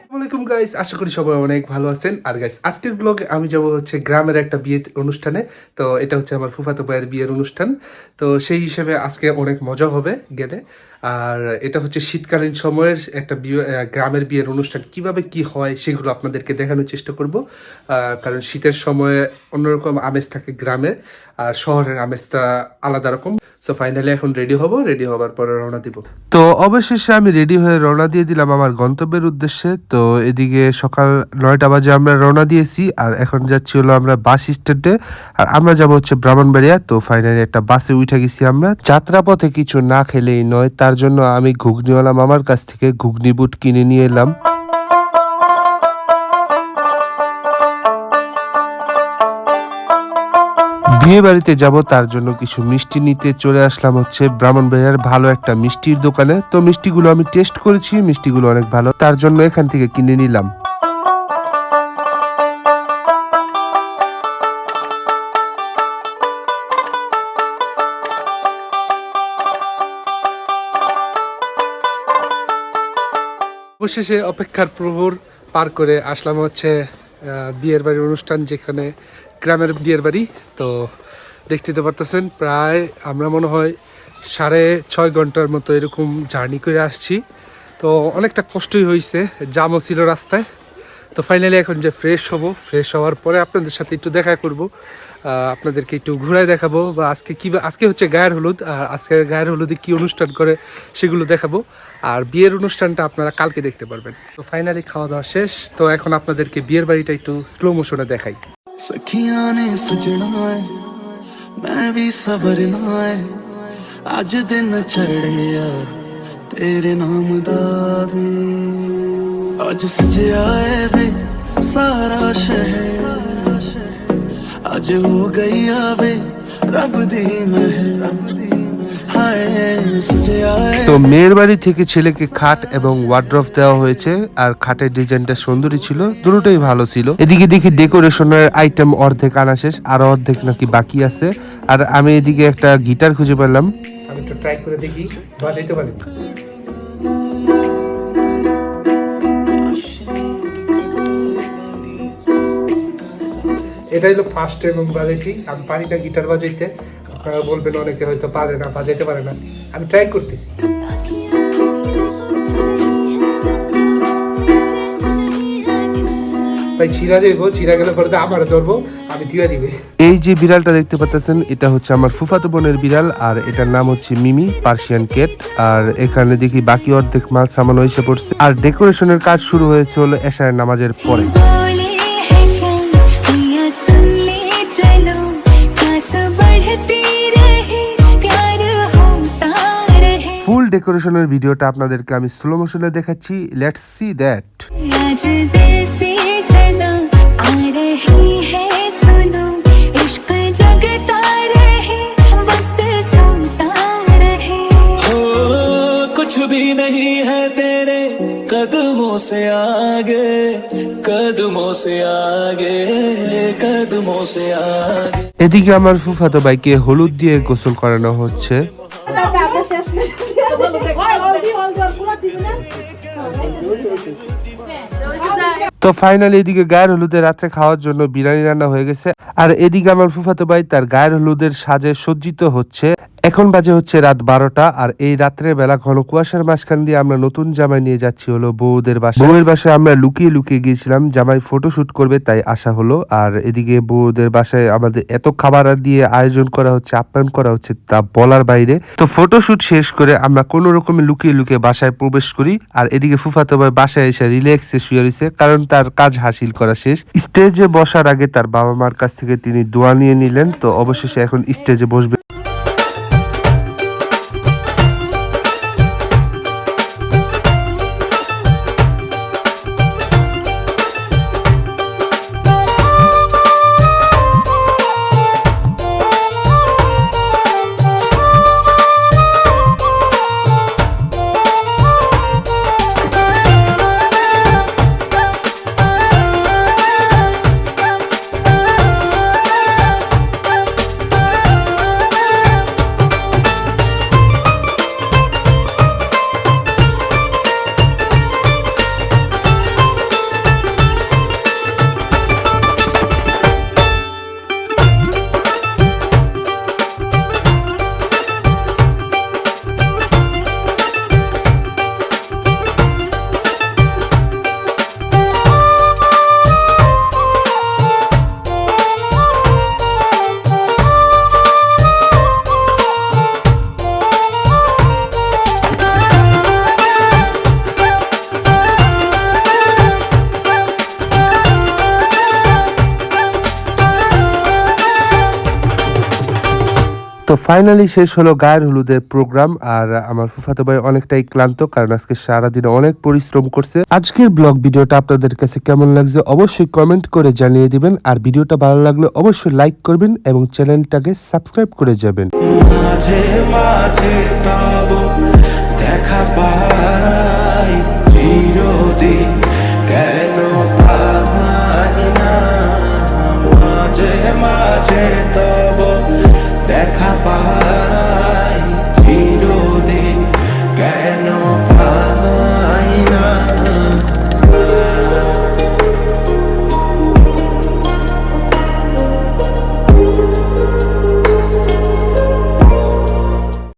আসসালামাইকুম গাইস আশা করি সবাই অনেক ভালো আছেন। আর গাইস আজকের ব্লগে আমি যাব হচ্ছে গ্রামের একটা বিয়ে অনুষ্ঠানে। তো এটা হচ্ছে আমার ফুফাতো ভাইয়ের বিয়ের অনুষ্ঠান। তো সেই হিসেবে আজকে অনেক মজা হবে গেলে। আর এটা হচ্ছে শীতকালীন সময়ের একটা বিয়ে গ্রামের বিয়ের অনুষ্ঠান। কীভাবে কি হয় সেগুলো আপনাদেরকে দেখানোর চেষ্টা করব। কারণ শীতের সময়ে অন্যরকম আমেজ থাকে গ্রামে আর শহরের আমেজটা আলাদা রকম। সো ফাইনালি এখন রেডি হব রেডি হবার পরে রওনা দিব। তো অবশেষে আমি রেডি হয়ে রওনা দিয়ে দিলাম আমার গন্তব্যের উদ্দেশ্যে। তো এদিকে সকাল নয়টা বাজে আমরা রওনা দিয়েছি আর এখন যাচ্ছি হলো আমরা বাস স্ট্যান্ডে। আর আমরা যাব হচ্ছে ব্রাহ্মণবাড়িয়া। তো ফাইনালি একটা বাসে উঠে গেছি আমরা। যাত্রাপথে কিছু না খেলেই নয়, তার জন্য আমি ঘুগনিওয়ালা মামার কাছ থেকে ঘুগনি বুট কিনে নিয়ে এলাম। বিয়ে বাড়িতে যাব, তার জন্য কিছু মিষ্টি নিতে চলে আসলাম হচ্ছে ব্রাহ্মণবাড়িয়ার ভালো একটা মিষ্টির দোকানে। তো মিষ্টিগুলো আমি টেস্ট করেছি, মিষ্টিগুলো অনেক ভালো, তার জন্য এখান থেকে কিনে নিলাম। অবশেষে অপেক্ষার প্রহর পার করে আসলাম হচ্ছে বিয়ের বাড়ির অনুষ্ঠান যেখানে গ্রামের বিয়ের বাড়ি। তো দেখতে তো পারতেছেন, প্রায় আমরা মনে হয় সাড়ে ছয় ঘণ্টার মতো এরকম জার্নি করে আসছি। তো অনেকটা কষ্টই হয়েছে জামও ছিল রাস্তায়। তো ফাইনালি এখন যে ফ্রেশ হব ফ্রেশ হওয়ার পরে আপনাদের সাথে একটু দেখা করব। আপনাদেরকে একটু ঘুরায় দেখাবো বা আজকে কী আজকে হচ্ছে গায়ের হলুদ, আর আজকে গায়ের হলুদে কী অনুষ্ঠান করে সেগুলো দেখাবো। আর বিয়ের অনুষ্ঠানটা আপনারা কালকে দেখতে পারবেন। তো ফাইনালি খাওয়া দাওয়া শেষ, তো এখন আপনাদেরকে বিয়ের বাড়িটা একটু স্লো মোশনে দেখাই। আজ দিন চড়ে তেরে নাম দাবি सवरना है अज दिन चढ़े यार तेरे नाम दा वे अज सजया है वे सारा शहर अज हो गई आवे रब दी महल हाय सजया है তো মেয়ের বাড়ি থেকে ছেলেকে খাট এবং ওয়ার্ড্রফ দেওয়া হয়েছে আর খাটের ডিজাইনটা সুন্দরী ছিল দুটোই ভালো ছিল এদিকে দেখি ডেকোরেশনের আইটেম অর্ধেক আনা শেষ আর অর্ধেক নাকি বাকি আছে আর আমি এদিকে একটা গিটার খুঁজে পেলাম আমি একটু ট্রাই করে দেখি বাজাইতে পারি এটা হলো ফার্স্ট টাইম আমি বাজাইছি আমি পারি না গিটার বাজাইতে, আপনারা বলবেন অনেকে হয়তো পারে না, বাজাইতে পারে না। আমি ট্রাই করতেছি। এই যে বিড়ালটা দেখতে পাচ্ছেন এটা হচ্ছে আমার ফুফাতো বোনের বিড়াল, আর এটার নাম হচ্ছে মিমি পার্সিয়ান কেট আর এখানে দেখি বাকি অর্ধেক মাল সামান এসে পড়ছে। আর ডেকোরেশনের কাজ শুরু হয়েছে হলো এশারের নামাজের পরে। ডেকোরেশনের ভিডিওটা আপনাদেরকে আমি স্লো মোশনে দেখাচ্ছি লেটস সি দ্যাট आज दिल से सदा आ रही है सुनो इश्क जगता रहे वक्त सोता रहे हो कुछ भी नहीं है तेरे कदमों से आगे कदमों से आगे कदमों से आगे এদিকে আমার ফুফাতো ভাইকে হলুদ দিয়ে গোসল করানো হচ্ছে Yeah. So this is তো ফাইনালি এদিকে গায়ের হলুদে রাত্রে খাওয়ার জন্য বিরিয়ানি রান্না হয়ে গেছে। আর এদিকে আমার ফুফাতো ভাই তার গায়ের হলুদের সাজে সজ্জিত হচ্ছে। এখন বাজে হচ্ছে রাত বারোটা, আর এই রাত্রের বেলা ঘন কুয়াশার মাঝখান দিয়ে আমরা নতুন জামাই নিয়ে যাচ্ছি হলো বউদের বাসায়। বউয়ের বাসায় আমরা লুকিয়ে লুকিয়ে গিয়েছিলাম, জামাই ফটোশুট করবে তাই আসা হলো। আর এদিকে বউদের বাসায় আমাদের এত খাবার দিয়ে আয়োজন করা হচ্ছে, আপ্যায়ন করা হচ্ছে তা বলার বাইরে। তো ফটোশুট শেষ করে আমরা কোনো রকমে লুকিয়ে লুকিয়ে বাসায় প্রবেশ করি। আর এদিকে ফুফাতো ভাই বাসায় এসে রিল্যাক্সে শুয়ে রয়েছে, কারণ তার কাজ হাসিল করা শেষ। স্টেজে বসার আগে তার বাবা মার কাছ থেকে তিনি দোয়া নিয়ে নিলেন। তো অবশেষে এখন স্টেজে বসবে। তো ফাইনালি শেষ হলো গায়ের হলুদের প্রোগ্রাম আর আমার ফুফাতো ভাই অনেকটাই ক্লান্ত কারণ আজকে সারাদিন অনেক পরিশ্রম করছে। আজকের ব্লগ ভিডিওটা আপনাদের কাছে কেমন লাগছে অবশ্যই কমেন্ট করে জানিয়ে দিবেন, আর ভিডিওটা ভালো লাগলে অবশ্যই লাইক করবেন এবং চ্যানেলটাকে সাবস্ক্রাইব করে যাবেন। দেখা পাই